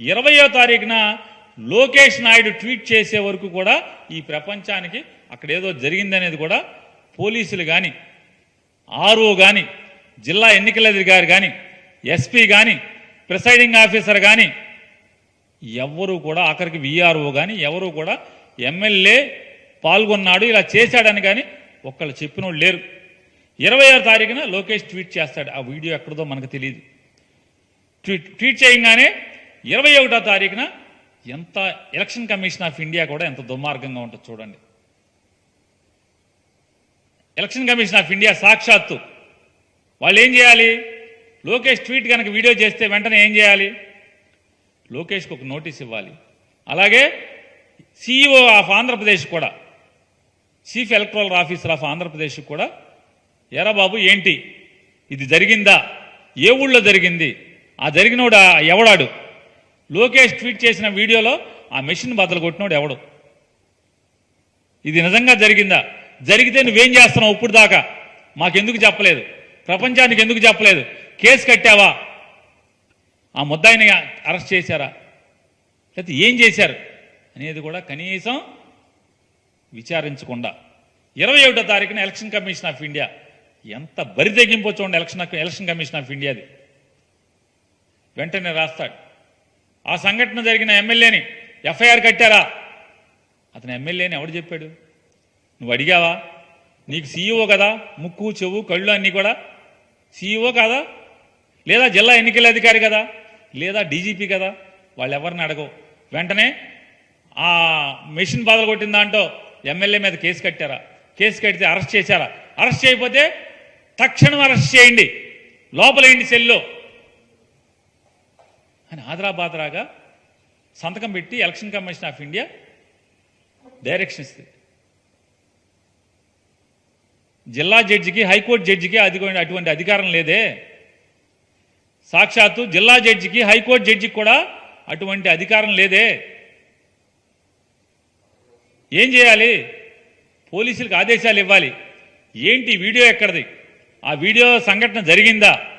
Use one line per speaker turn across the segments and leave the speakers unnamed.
ఇరవయో తారీఖున లోకేష్ నాయుడు ట్వీట్ చేసే వరకు కూడా ఈ ప్రపంచానికి అక్కడ ఏదో జరిగిందనేది కూడా పోలీసులు కానీ ఆర్ఓ కానీ జిల్లా ఎన్నికల అధికారి కానీ ఎస్పీ కానీ ప్రిసైడింగ్ ఆఫీసర్ కానీ ఎవ్వరూ కూడా ఆఖరికి విఆర్ఓ కానీ ఎవరు కూడా ఎమ్మెల్యే పాల్గొన్నాడు ఇలా చేశాడని కానీ ఒక్కళ్ళు చెప్పిన లేరు. ఇరవై ఆరు తారీఖున లోకేష్ ట్వీట్ చేస్తాడు. ఆ వీడియో ఎక్కడదో మనకు తెలియదు ట్వీట్ ట్వీట్ చేయగానే ఇరవై ఒకటో తారీఖున ఎంత ఎలక్షన్ కమిషన్ ఆఫ్ ఇండియా కూడా ఎంత దుర్మార్గంగా ఉంటుంది చూడండి. ఎలక్షన్ కమిషన్ ఆఫ్ ఇండియా సాక్షాత్తు వాళ్ళు ఏం చేయాలి? లోకేష్ ట్వీట్ కనుక వీడియో చేస్తే వెంటనే ఏం చేయాలి? లోకేష్కి ఒక నోటీస్ ఇవ్వాలి. అలాగే సిఇఓ ఆఫ్ ఆంధ్రప్రదేశ్ కూడా chief electoral officer of Andhra Pradesh కూడా ఎరా బాబు ఏంటి? ఇది జరిగిందా? ఏ ఊళ్ళో జరిగింది? ఆ జరిగినోడా? ఎవడాడు? లోకేష్ ట్వీట్ చేసిన వీడియోలో ఆ మెషిన్ బద్దలు కొట్టినోడు ఎవడు? ఇది నిజంగా జరిగిందా? జరిగితే నువ్వేం చేస్తున్నావు ఇప్పుడు దాకా? మాకెందుకు చెప్పలేదు? ప్రపంచానికి ఎందుకు చెప్పలేదు? కేసు కట్టావా? ఆ ముద్దాయిని అరెస్ట్ చేశారా? లేకపోతే ఏం చేశారు? అనేది కూడా కనీసం విచారించకుండా. ఇరవై ఒకటో తారీఖున ఎలక్షన్ కమిషన్ ఆఫ్ ఇండియా. ఎంత బరి తెగింపో చూడండి ఎలక్షన్ ఎలక్షన్ కమిషన్ ఆఫ్ ఇండియాది. వెంటనే రాస్తాడు. ఆ సంఘటన జరిగిన ఎమ్మెల్యేని ఎఫ్ఐఆర్ కట్టారా? అతను ఎమ్మెల్యేని ఎవడు చెప్పాడు? నువ్వు అడిగావా? నీకు సీఈఓ కదా? ముక్కు చెవు కళ్ళు అన్నీ కూడా? సీఈఓ కాదా? లేదా జిల్లా ఎన్నికల అధికారి కదా? లేదా డీజీపీ కదా? వాళ్ళు ఎవరిని అడగవు. వెంటనే ఆ మెషిన్ బాధలు కొట్టిన దాంట్లో ఎమ్మెల్యే మీద కేసు కట్టారా? కేసు కడితే అరెస్ట్ చేశారా? అరెస్ట్ చేయకపోతే తక్షణం అరెస్ట్ చేయండి. లోపలేండి సెల్లో? అని ఆదరాబాదరాగా సంతకం పెట్టి election commission of India direction ఇస్తుంది జిల్లా జడ్జికి హైకోర్టు జడ్జికి అది అటువంటి అధికారం లేదే. సాక్షాత్తు జిల్లా జడ్జికి హైకోర్టు జడ్జికి కూడా అటువంటి అధికారం లేదే. ఏం చేయాలి? పోలీసులకు ఆదేశాలు ఇవ్వాలి. ఏంటి వీడియో ఎక్కడిది? ఆ వీడియో సంఘటన జరిగిందా?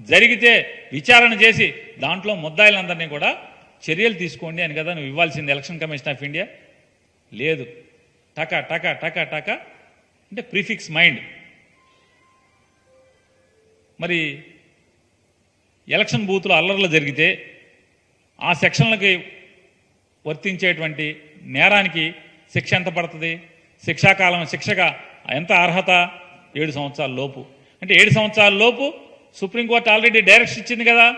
జరిగితే విచారణ చేసి దాంట్లో ముద్దాయిలందరినీ కూడా చర్యలు తీసుకోండి అని కదా నువ్వు ఇవ్వాల్సింది ఎలక్షన్ కమిషన్ ఆఫ్ ఇండియా? లేదు. టక టక టక టక. అంటే ప్రిఫిక్స్ మైండ్. మరి ఎలక్షన్ బూత్లో అల్లర్లు జరిగితే ఆ సెక్షన్లకి వర్తించేటువంటి నేరానికి శిక్ష ఎంత పడుతుంది? శిక్షాకాలం శిక్షగా ఎంత అర్హత? ఏడు సంవత్సరాల లోపు. అంటే ఏడు సంవత్సరాల లోపు సుప్రీంకోర్టు ఆల్రెడీ డైరెక్షన్ ఇచ్చింది కదా.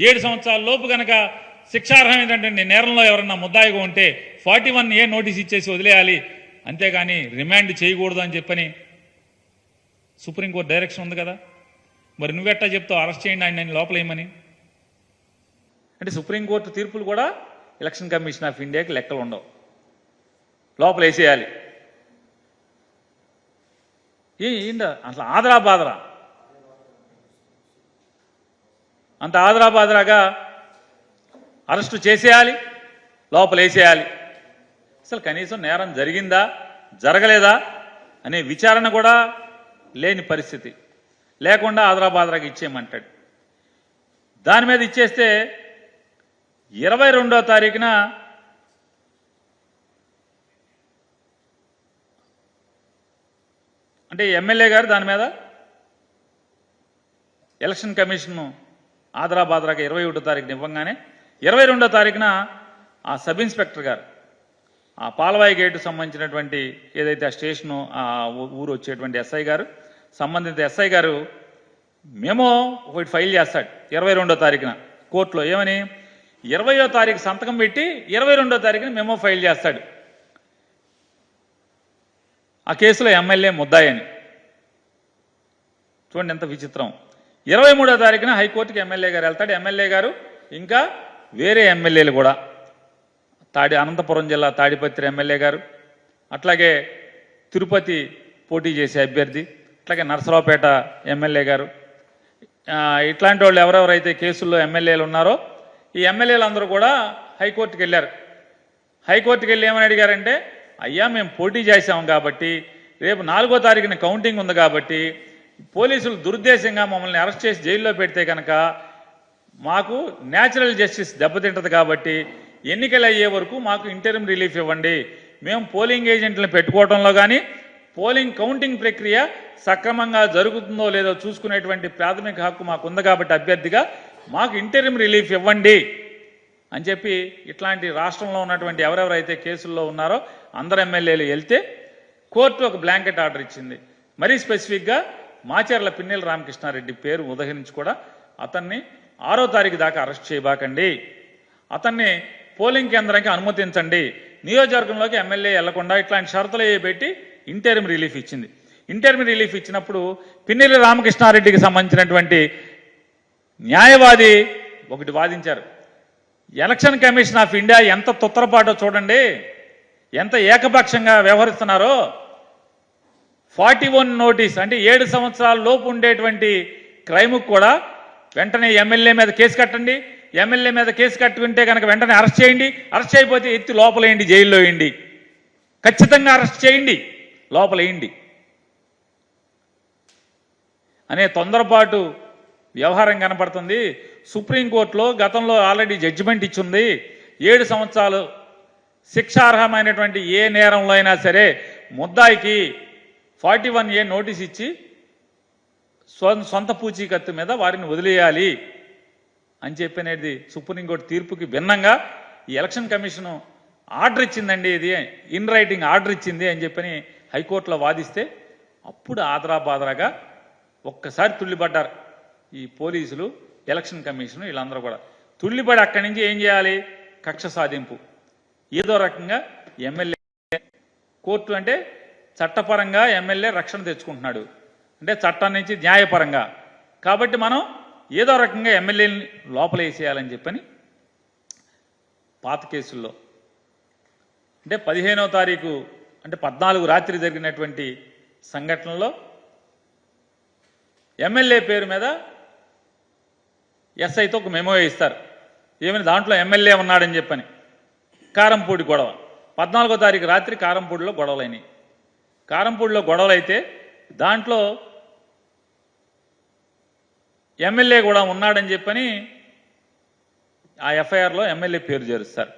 ఏడు సంవత్సరాల లోపు కనుక శిక్షార్హం ఏంటంటే నేరంలో ఎవరన్నా ముద్దాయిగా ఉంటే ఫార్టీ వన్ ఏ నోటీస్ ఇచ్చేసి వదిలేయాలి. అంతేగాని రిమాండ్ చేయకూడదు అని చెప్పని సుప్రీంకోర్టు డైరెక్షన్ ఉంది కదా. మరి నువ్వెట్టా చెప్తావు? అరెస్ట్ చేయండి ఆయన నేను లోపలేయమని అంటే సుప్రీంకోర్టు తీర్పులు కూడా ఎలక్షన్ కమిషన్ ఆఫ్ ఇండియాకి లెక్కలు ఉండవు. లోపల వేసేయాలి. ఏంట అసలు ఆదరా బాదరా? అంత ఆదరాబాదరాగా అరెస్టు చేసేయాలి లోపల వేసేయాలి. అసలు కనీసం నేరం జరిగిందా జరగలేదా అనే విచారణ కూడా లేని పరిస్థితి. లేకుండా ఆదరాబాదరాకి ఇచ్చేయమంటాడు. దాని మీద ఇచ్చేస్తే ఇరవై రెండో తారీఖున అంటే ఎమ్మెల్యే గారు దాని మీద ఎలక్షన్ కమిషన్ ఆదరాబాదరాగా ఇరవై ఒకటో తారీఖున ఇవ్వగానే ఇరవై రెండో తారీఖున ఆ సబ్ ఇన్స్పెక్టర్ గారు ఆ పాలవాయి గేటు సంబంధించినటువంటి ఏదైతే ఆ స్టేషను ఆ ఊ- ఊరు వచ్చేటువంటి ఎస్ఐ గారు సంబంధిత ఎస్ఐ గారు మేమో ఒకటి ఫైల్ చేస్తాడు ఇరవై రెండో తారీఖున కోర్టులో. ఏమని? ఇరవయో తారీఖు సంతకం పెట్టి ఇరవై రెండో తారీఖున మేమో ఫైల్ చేస్తాడు. ఆ కేసులో ఎమ్మెల్యే ముద్దాయని. అని చూడండి ఎంత విచిత్రం. ఇరవై మూడో తారీఖున హైకోర్టుకి ఎమ్మెల్యే గారు వెళ్తాడు. ఎమ్మెల్యే గారు ఇంకా వేరే ఎమ్మెల్యేలు కూడా తాడి అనంతపురం జిల్లా తాడిపత్రి ఎమ్మెల్యే గారు అట్లాగే తిరుపతి పోటీ చేసే అభ్యర్థి అట్లాగే నరసరావుపేట ఎమ్మెల్యే గారు. ఇట్లాంటి వాళ్ళు ఎవరెవరైతే కేసుల్లో ఎమ్మెల్యేలు ఉన్నారో ఈ ఎమ్మెల్యేలు అందరూ కూడా హైకోర్టుకి వెళ్ళారు. హైకోర్టుకి వెళ్ళి ఏమని అడిగారంటే అయ్యా మేము పోటీ చేసాము కాబట్టి రేపు నాలుగో తారీఖున కౌంటింగ్ ఉంది కాబట్టి పోలీసులు దురుద్దేశంగా మమ్మల్ని అరెస్ట్ చేసి జైల్లో పెడితే కనుక మాకు న్యాచురల్ జస్టిస్ దెబ్బతింటది కాబట్టి ఎన్నికలు అయ్యే వరకు మాకు ఇంటర్మ్ రిలీఫ్ ఇవ్వండి. మేము పోలింగ్ ఏజెంట్లను పెట్టుకోవడంలో కానీ పోలింగ్ కౌంటింగ్ ప్రక్రియ సక్రమంగా జరుగుతుందో లేదో చూసుకునేటువంటి ప్రాథమిక హక్కు మాకు ఉంది కాబట్టి అభ్యర్థిగా మాకు ఇంటర్మ్ రిలీఫ్ ఇవ్వండి అని చెప్పి ఇట్లాంటి రాష్ట్రంలో ఉన్నటువంటి ఎవరెవరైతే కేసుల్లో ఉన్నారో అందరు ఎమ్మెల్యేలు వెళ్తే కోర్టు ఒక బ్లాంకెట్ ఆర్డర్ ఇచ్చింది. మరీ స్పెసిఫిక్గా మాచర్ల పిన్నెల రామకృష్ణారెడ్డి పేరు ఉదహరించి కూడా అతన్ని ఆరో తారీఖు దాకా అరెస్ట్ చేయబాకండి. అతన్ని పోలింగ్ కేంద్రానికి అనుమతించండి. నియోజకవర్గంలోకి ఎమ్మెల్యే వెళ్ళకుండా ఇట్లాంటి షరతులు పెట్టి ఇంటర్మ్ రిలీఫ్ ఇచ్చింది. ఇంటర్మ్ రిలీఫ్ ఇచ్చినప్పుడు పిన్నెల్లి రామకృష్ణారెడ్డికి సంబంధించినటువంటి న్యాయవాది ఒకటి వాదించారు. ఎలక్షన్ కమిషన్ ఆఫ్ ఇండియా ఎంత తొత్తరపాటో చూడండి. ఎంత ఏకపక్షంగా వ్యవహరిస్తున్నారో. ఫార్టీ వన్ నోటీస్ అంటే ఏడు సంవత్సరాల లోపు ఉండేటువంటి క్రైమ్కి కూడా వెంటనే ఎమ్మెల్యే మీద కేసు కట్టండి. ఎమ్మెల్యే మీద కేసు కట్టుకుంటే కనుక వెంటనే అరెస్ట్ చేయండి. అరెస్ట్ చేయకపోతే ఎత్తి లోపలేయండి జైల్లో వేయండి. ఖచ్చితంగా అరెస్ట్ చేయండి లోపలేయండి. అనే తొందరపాటు వ్యవహారం కనపడుతుంది. సుప్రీంకోర్టులో గతంలో ఆల్రెడీ జడ్జిమెంట్ ఇచ్చింది. ఏడు సంవత్సరాలు శిక్షార్హమైనటువంటి ఏ నేరంలో అయినా సరే ముద్దాయికి ఫార్టీ వన్ ఏ నోటీస్ ఇచ్చి సొంత పూచీకత్తు మీద వారిని వదిలేయాలి అని చెప్పినది సుప్రీంకోర్టు తీర్పుకి భిన్నంగా ఈ ఎలక్షన్ కమిషను ఆర్డర్ ఇచ్చిందండి ఇది ఇన్ రైటింగ్ ఆర్డర్ ఇచ్చింది అని చెప్పని హైకోర్టులో వాదిస్తే అప్పుడు ఆదరాబాదరాగా ఒక్కసారి తుళ్ళిపడ్డారు ఈ పోలీసులు ఎలక్షన్ కమిషన్ వీళ్ళందరూ కూడా. తుళ్ళిపడి అక్కడి నుంచి ఏం చేయాలి? కక్ష సాధింపు. ఏదో రకంగా ఎమ్మెల్యే కోర్టు అంటే చట్టపరంగా ఎమ్మెల్యే రక్షణ తెచ్చుకుంటున్నాడు. అంటే చట్టం నుంచి న్యాయపరంగా. కాబట్టి మనం ఏదో రకంగా ఎమ్మెల్యేని లోపల వేసేయాలని చెప్పని పాత కేసుల్లో. అంటే పదిహేనవ తారీఖు అంటే పద్నాలుగు రాత్రి జరిగినటువంటి సంఘటనలో ఎమ్మెల్యే పేరు మీద ఎస్ఐతో ఒక మెమో ఇస్తారు ఏమని దాంట్లో ఎమ్మెల్యే ఉన్నాడని చెప్పని. కారంపూడి గొడవ. పద్నాలుగో తారీఖు రాత్రి కారంపూడిలో గొడవలైనాయి. కారంపూడిలో గొడవలైతే దాంట్లో ఎమ్మెల్యే కూడా ఉన్నాడని చెప్పని ఆ ఎఫ్ఐఆర్లో ఎమ్మెల్యే పేరు చేరుస్తారు.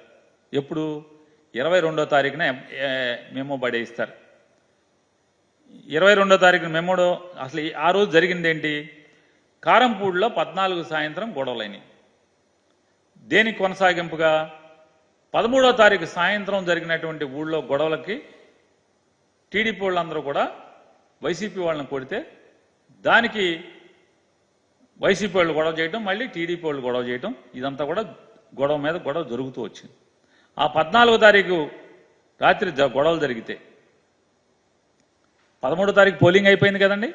ఎప్పుడు? ఇరవై రెండో తారీఖున మెమో పడేయిస్తారు. ఇరవై రెండో తారీఖున మెమోడో అసలు ఈ- ఆ రోజు జరిగింది ఏంటి కారంపూడిలో పద్నాలుగు సాయంత్రం గొడవలైనవి దేనికి కొనసాగింపుగా? పదమూడో తారీఖు సాయంత్రం జరిగినటువంటి ఊళ్ళో గొడవలకి టీడీపీ వాళ్ళందరూ కూడా వైసీపీ వాళ్ళని కొడితే దానికి వైసీపీ వాళ్ళు గొడవ చేయడం మళ్ళీ టీడీపీ వాళ్ళు గొడవ చేయడం ఇదంతా కూడా గొడవ మీద గొడవ జరుగుతూ వచ్చింది. ఆ పద్నాలుగో తారీఖు రాత్రి గొడవలు జరిగితే పదమూడో తారీఖు పోలింగ్ అయిపోయింది కదండి?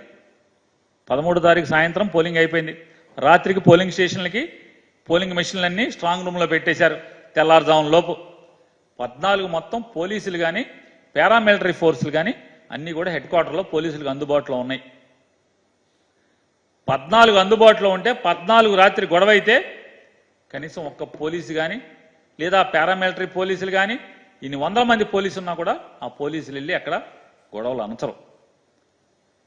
పదమూడో తారీఖు సాయంత్రం పోలింగ్ అయిపోయింది. రాత్రికి పోలింగ్ స్టేషన్లకి పోలింగ్ మెషిన్లన్నీ స్ట్రాంగ్ రూమ్లో పెట్టేశారు తెల్లారుజామున లోపు. పద్నాలుగు మొత్తం పోలీసులు కానీ పారామిలిటరీ ఫోర్సులు కానీ అన్నీ కూడా హెడ్ క్వార్టర్లో పోలీసులకు అందుబాటులో ఉన్నాయి. పద్నాలుగు అందుబాటులో ఉంటే పద్నాలుగు రాత్రి గొడవ అయితే కనీసం ఒక్క పోలీసు కానీ లేదా పారామిలిటరీ పోలీసులు కానీ ఇన్ని వందల మంది పోలీసులు ఉన్నా కూడా ఆ పోలీసులు వెళ్ళి అక్కడ గొడవలు అనచరు.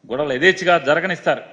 గొడవలు యథేచ్ఛగా జరగనిస్తారు.